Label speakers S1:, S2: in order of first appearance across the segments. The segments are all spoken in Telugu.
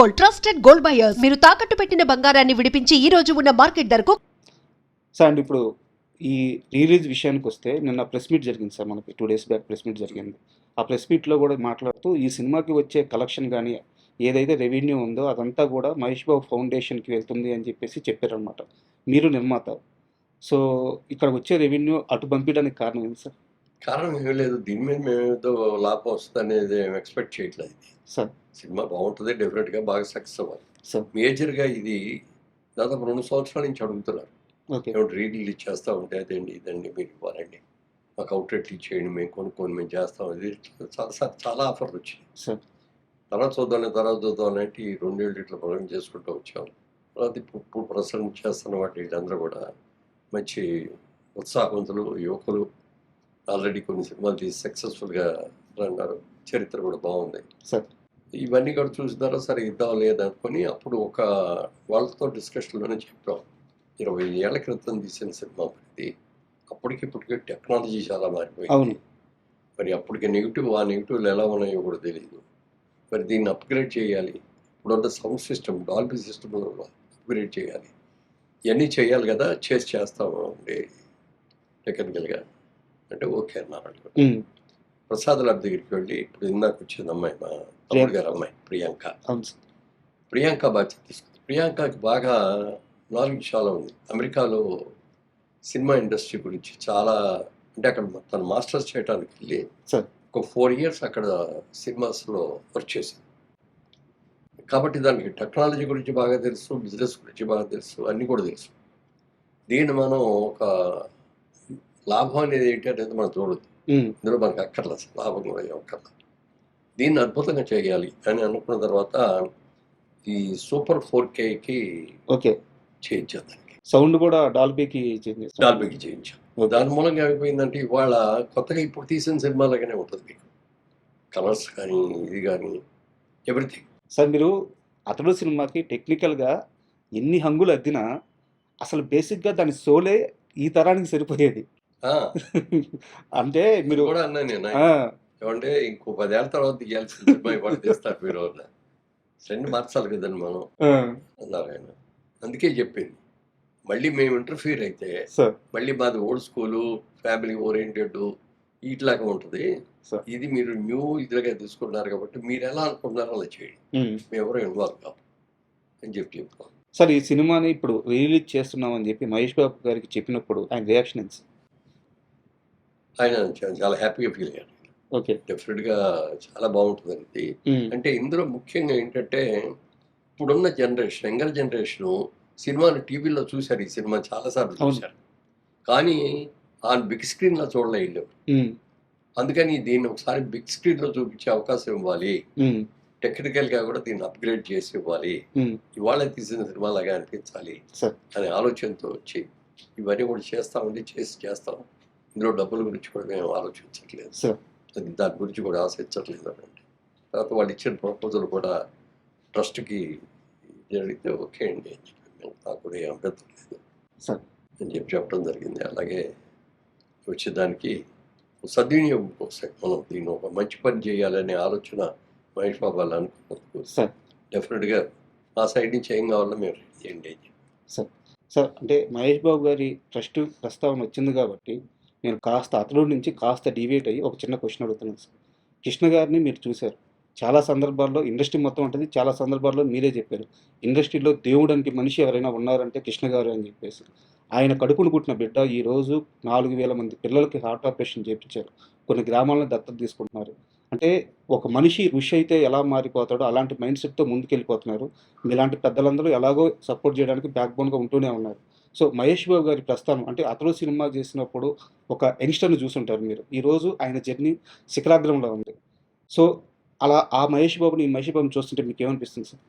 S1: Gold trusted gold buyers. మీరు తాకట్టు పెట్టిన బంగారాన్ని విడిపించి ఈ రోజు ఉన్న మార్కెట్ ధరకు
S2: సార్ అండ్ ఇప్పుడు ఈ రిలీజ్ విషయానికి వస్తే నిన్న ప్రెస్ మీట్ జరిగింది సార్ మనకి. Two days back press meet జరిగింది. ఆ ప్రెస్ మీట్లో కూడా మాట్లాడుతూ ఈ సినిమాకి వచ్చే కలెక్షన్ కానీ ఏదైతే రెవెన్యూ ఉందో అదంతా కూడా మహేష్ బాబు ఫౌండేషన్కి వెళ్తుంది అని చెప్పేసి చెప్పారనమాట మీరు నిర్మాత. సో ఇక్కడ వచ్చే రెవెన్యూ అటు పంపించడానికి కారణం ఏంటి సార్?
S3: కారణం ఏమీ లేదు. దీని మీద మేము ఏదో లాభం వస్తుంది అనేది ఏం ఎక్స్పెక్ట్ చేయట్లేదు. ఇది
S2: సార్
S3: సినిమా బాగుంటుంది డెఫినెట్గా బాగా సక్సెస్ అవ్వాలి.
S2: సార్
S3: మేజర్గా ఇది దాదాపు రెండు సంవత్సరాల నుంచి అడుగుతున్నారు. ఏమిటి రీ రిలీజ్ చేస్తూ ఉంటే అదండి ఇదండి మీరు ఇవ్వాలండి మాకు అవుట్లెట్ ఇచ్చేయండి మేము కొనుక్కొని మేము చేస్తాం. ఇది చాలా సార్ చాలా ఆఫర్లు వచ్చినాయి.
S2: సార్
S3: తర్వాత చూద్దాం తర్వాత చూద్దాం అంటే ఈ రెండేళ్ళు ఇట్లా ప్రొగ్రామ్ చేసుకుంటూ వచ్చాం. తర్వాత ఇప్పుడు ఇప్పుడు ప్రసంగం చేస్తున్న వాటి వీళ్ళందరూ కూడా మంచి ఉత్సాహవంతులు యువకులు ఆల్రెడీ కొన్ని సినిమాలు తీసి సక్సెస్ఫుల్గా అన్నారు చరిత్ర కూడా బాగుంది.
S2: సార్.
S3: ఇవన్నీ కూడా చూసిన తర్వాత సరే? ఇద్దాం లేదనుకొని అప్పుడు ఒక వాళ్ళతో డిస్కషన్లోనే చెప్పాం. ఇరవై ఏళ్ళ క్రితం తీసిన సినిమా ఇది అప్పటికి ఇప్పటికి టెక్నాలజీ చాలా. మారిపోయింది. మరి అప్పటికి నెగిటివ్ ఆ నెగిటివ్లు ఎలా ఉన్నాయో కూడా తెలియదు మరి దీన్ని అప్గ్రేడ్ చేయాలి. ఇప్పుడున్న sound system Dolby system upgrade చేయాలి. ఇవన్నీ చేయాలి కదా? చేసి చేస్తాము టెక్నికల్గా. అంటే ఓకే అన్నారు.
S2: ఉమ్,
S3: ప్రసాద్ లాడ్ దగ్గరికి వెళ్ళి ఇప్పుడు ఇందాక వచ్చింది అమ్మాయి మా తమ్ముడు గారు అమ్మాయి ప్రియాంక. ప్రియాంక బాధ్యత తీసుకుంది. ప్రియాంకకి బాగా నాలెడ్జ్ చాలా ఉంది అమెరికాలో సినిమా ఇండస్ట్రీ గురించి చాలా అంటే అక్కడ తను మాస్టర్స్ చేయడానికి వెళ్ళి ఒక ఫోర్ ఇయర్స్ అక్కడ సినిమాస్లో వర్క్ చేసింది. కాబట్టి దానికి టెక్నాలజీ గురించి బాగా తెలుసు బిజినెస్ గురించి బాగా తెలుసు అన్నీ కూడా తెలుసు. దీన్ని మనం ఒక లాభం అనేది ఏంటి అనేది మనం చూడొద్దు.
S2: ఉమ్,
S3: ఇందులో మనకు అక్కర్లేదు లాభం కూడా ఏం అక్కర్లేదు దీన్ని అద్భుతంగా చేయాలి అని అనుకున్న తర్వాత ఈ సూపర్ ఫోర్ కేకి
S2: ఓకే.
S3: చేయించాం దానికి.
S2: సౌండ్ కూడా డాల్బీకి చేంజ్
S3: డాల్బీకి చేయించాం దాని మూలంగా ఏమైపోయిందంటే ఇవాళ కొత్తగా ఇప్పుడు తీసిన సినిమాలాగానే ఉంటుంది మీకు. కలర్స్ కానీ ఇది కానీ ఎవ్రీథింగ్.
S2: సార్ మీరు అతడు సినిమాకి టెక్నికల్గా ఎన్ని హంగులు అద్దినా అసలు బేసిక్గా దాని సోలే ఈ తరానికి సరిపోయేది. అంటే మీరు
S3: కూడా అన్నా నేను. ఏమంటే ఇంకో పదేళ్ళ తర్వాత సినిమా ఇవాళ తీస్తారు మీరు ట్రెండ్ మార్చాలి కదండి మనం. అన్నారు ఆయన. అందుకే చెప్పింది. మళ్ళీ మేము ఇంటర్ఫీర్ అయితే మళ్ళీ మాది ఓల్డ్ స్కూలు ఫ్యామిలీ ఓరియంటెడ్ ఇట్లాగా ఉంటుంది. ఇది మీరు న్యూ ఇదిగా తీసుకున్నారు కాబట్టి మీరు ఎలా అనుకుంటున్నారో అలా చేయండి. మేము. ఎవరో ఇన్వాల్వ్ కావు అని చెప్పి చెప్తాం
S2: సార్ ఈ సినిమాని ఇప్పుడు రిలీజ్ చేస్తున్నామని చెప్పి మహేష్ బాబు గారికి చెప్పినప్పుడు ఆయన రియాక్షన్?
S3: ఆయన చాలా హ్యాపీగా ఫీల్ అయ్యాడు
S2: ఓకే.
S3: డెఫినెట్గా చాలా బాగుంటుంది
S2: ఉమ్,
S3: అంటే ఇందులో ముఖ్యంగా ఏంటంటే ఇప్పుడున్న జనరేషన్ యంగర్ జనరేషను సినిమాను టీవీలో చూశారు. ఈ సినిమా చాలాసార్లు. చూశారు. కానీ ఆ బిగ్ స్క్రీన్లో చూడలేదు అందుకని దీన్ని ఒకసారి బిగ్ స్క్రీన్లో చూపించే అవకాశం ఇవ్వాలి. టెక్నికల్గా కూడా దీన్ని అప్గ్రేడ్ చేసి ఇవ్వాలి. ఇవాళ తీసిన సినిమాలాగా అనిపించాలి
S2: సార్.
S3: అనే ఆలోచనతో వచ్చి ఇవన్నీ కూడా చేస్తామండి చేసి చేస్తాం. ఇందులో డబ్బుల గురించి కూడా మేము ఆలోచించట్లేదు.
S2: సార్
S3: అది దాని గురించి కూడా ఆశించట్లేదు అని అంటే తర్వాత వాళ్ళు ఇచ్చిన ప్రపోజల్ కూడా ట్రస్ట్కి జరిగితే ఓకే అండి అని చెప్పి మేము నాకు కూడా ఏం అభ్యంతరం లేదు.
S2: సార్
S3: అని చెప్పి చెప్పడం జరిగింది. అలాగే వచ్చేదానికి సద్వినియోగం కోసం మనం దీన్ని ఒక మంచి పని చేయాలనే ఆలోచన మహేష్ బాబు వాళ్ళు అనుకున్నందుకు
S2: సార్
S3: డెఫినెట్గా మా సైడ్ నుంచి ఏం కావాలో మేము రెడీ చేయండి
S2: సార్ సార్ అంటే మహేష్ బాబు గారి ట్రస్ట్ ప్రస్తావన వచ్చింది కాబట్టి నేను కాస్త అతడు నుంచి కాస్త డివేట్ అయ్యి ఒక చిన్న క్వశ్చన్ అడుగుతున్నాను సార్. కృష్ణ గారిని మీరు చూశారు. చాలా సందర్భాల్లో ఇండస్ట్రీ మొత్తం ఉంటుంది చాలా సందర్భాల్లో మీరే చెప్పారు. ఇండస్ట్రీలో దేవుడు అంటే మనిషి ఎవరైనా ఉన్నారంటే కృష్ణ గారు అని చెప్పేసి. ఆయన కడుపును పుట్టిన బిడ్డ ఈ రోజు నాలుగు వేల మంది పిల్లలకి హార్ట్ ఆపరేషన్ చేయించారు కొన్ని గ్రామాలను దత్తత తీసుకుంటున్నారు. అంటే ఒక మనిషి ఋషి అయితే ఎలా మారిపోతాడో అలాంటి మైండ్ సెట్తో ముందుకెళ్ళిపోతున్నారు. మీలాంటి పెద్దలందరూ ఎలాగో సపోర్ట్ చేయడానికి బ్యాక్ బోన్గా ఉంటూనే ఉన్నారు. సో మహేష్ బాబు గారి ప్రస్థానం అంటే అతడు సినిమా చేసినప్పుడు ఒక యంగ్స్టర్ని చూసుంటారు మీరు. ఈరోజు ఆయన జర్నీ శిఖరాగ్రంలో ఉంది. సో అలా ఆ మహేష్ బాబుని ఈ మహేష్ బాబుని చూస్తుంటే మీకు ఏమనిపిస్తుంది సార్?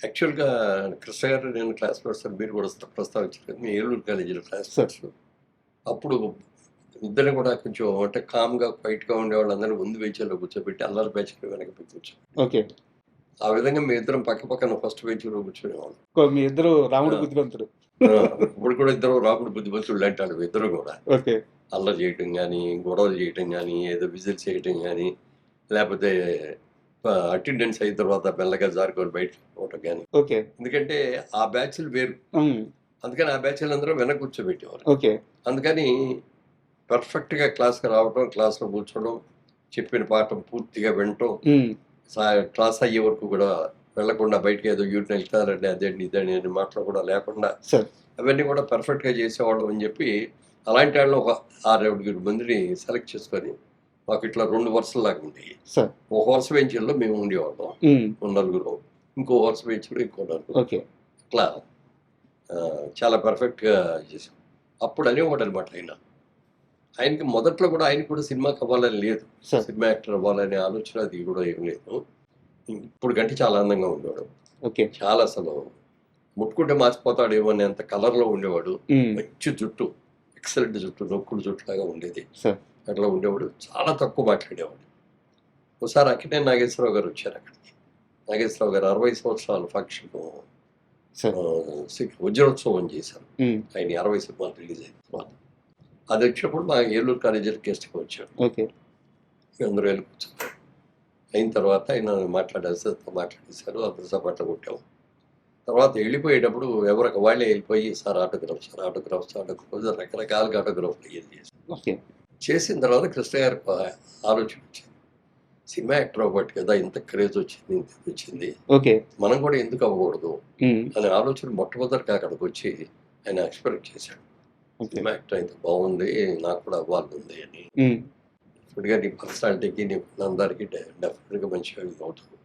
S3: యాక్చువల్గా కృష్ణ గారు నేను క్లాస్ ప్రొఫెసర్ మీరు కూడా ప్రస్తావించారు మీ ఏలూరు కాలేజీలో క్లాస్
S2: సార్.
S3: ప్రొఫెసర్. అప్పుడు ఇద్దరు కూడా కొంచెం అంటే కామ్గా క్వైట్గా ఉండే వాళ్ళందరినీ ముందు బెంచ్లో కూర్చోబెట్టి అల్లరి బెంచ్లో వెనక పెట్టి కూర్చో
S2: ఓకే.
S3: ఆ విధంగా మీ ఇద్దరం పక్క పక్కన ఫస్ట్ బెంచ్లో కూర్చునేవాళ్ళం.
S2: కో- మీ ఇద్దరు రాముడు
S3: ఆ, ఇప్పుడు కూడా ఇద్దరు రాముడు బుద్ధిమంతులు అంటాడు ఇద్దరు కూడా.
S2: ఓకే.
S3: అల్లరి చేయటం కానీ గొడవలు చేయటం కానీ ఏదో విజిల్స్ చేయటం కానీ లేకపోతే అటెండెన్స్ అయిన తర్వాత మెల్లగా జారుకొని బయట పోవటం కానీ
S2: ఓకే.
S3: ఎందుకంటే ఆ బ్యాచ్లు వేరు. అందుకని ఆ బ్యాచ్లు అందరూ వెనక కూర్చోబెట్టేవారు
S2: ఓకే.
S3: అందుకని పర్ఫెక్ట్గా క్లాస్కి రావడం క్లాస్లో కూర్చోవడం చెప్పిన పాఠం పూర్తిగా వినటం క్లాస్ అయ్యే వరకు కూడా వెళ్ళకుండా బయటకి ఏదో యూరిన్ వెళ్తారండి అదేంటి ఇదండి అని మాటలు కూడా లేకుండా అవన్నీ కూడా పర్ఫెక్ట్గా చేసేవాళ్ళం అని చెప్పి అలాంటి వాళ్ళు ఒక ఆరేడు మందిని సెలెక్ట్ చేసుకొని మాకు ఇట్లా రెండు వరుసలు లాగా ఉండేవి ఒక వరుస బెంచీల్లో మేము ఉండేవాళ్ళం. నలుగురు ఇంకో వరుస బెంచ్లో ఇంకో నలుగురు.
S2: ఓకే.
S3: అట్లా చాలా పర్ఫెక్ట్గా చేసాం. అప్పుడు అనేవాడు అనమాట ఆయన. ఆయనకి మొదట్లో కూడా ఆయన కూడా సినిమాకి అవ్వాలని లేదు. సినిమా యాక్టర్ అవ్వాలనే ఆలోచన అది కూడా ఏం లేదు. ఇప్పుడు కంటే చాలా అందంగా ఉండేవాడు.
S2: ఓకే.
S3: చాలా అసలు ముట్టుకుంటే మార్చిపోతాడేమో అనేంత కలర్లో ఉండేవాడు.
S2: ఉమ్,
S3: మంచి జుట్టు ఎక్సలెంట్ జుట్టు నొక్కుడు జుట్టు లాగా ఉండేది అట్లా ఉండేవాడు. చాలా తక్కువ మాట్లాడేవాడు. ఒకసారి అక్కడే నాగేశ్వరరావు గారు వచ్చారు అక్కడికి. నాగేశ్వరరావు గారు అరవై సంవత్సరాల ఫంక్షన్ వజ్రోత్సవం చేశారు. ఆయన అరవై సినిమాలు రిలీజ్ అయిన తర్వాత. అది వచ్చినప్పుడు మా ఏలూరు కాలేజీలో గెస్ట్కి వచ్చాడు.
S2: ఓకే.
S3: అందరూ వెళ్ళి కూర్చున్నారు. అయిన తర్వాత ఆయన మాట్లాడేసి మాట్లాడేశారు అందరూ సపాట్లు కొట్టాము తర్వాత వెళ్ళిపోయేటప్పుడు ఎవరికి వాళ్ళే వెళ్ళిపోయి sir autograph sir autograph sir autograph రకరకాలుగా ఆటోగ్రాఫ్లు
S2: ఓకే.
S3: చేసిన తర్వాత కృష్ణ గారికి ఆ- ఆలోచన వచ్చింది. సినిమా యాక్టర్ అవ్వబట్టి కదా ఇంత క్రేజ్ వచ్చింది ఇంత వచ్చింది.
S2: ఓకే.
S3: మనం కూడా ఎందుకు అవ్వకూడదు? అనే ఆలోచన మొట్టమొదటిగా అక్కడికి వచ్చి ఆయన ఎక్స్పెక్ట్ చేశాడు. యాక్టర్ అయితే బాగుంది నాకు కూడా అవ్వాలి ఉంది అని.
S2: ఉమ్,
S3: ఇప్పటిగా నీ పర్సనాలిటీకి నీ అందరికీ డెఫినెట్గా మంచిగా అవుతుంది.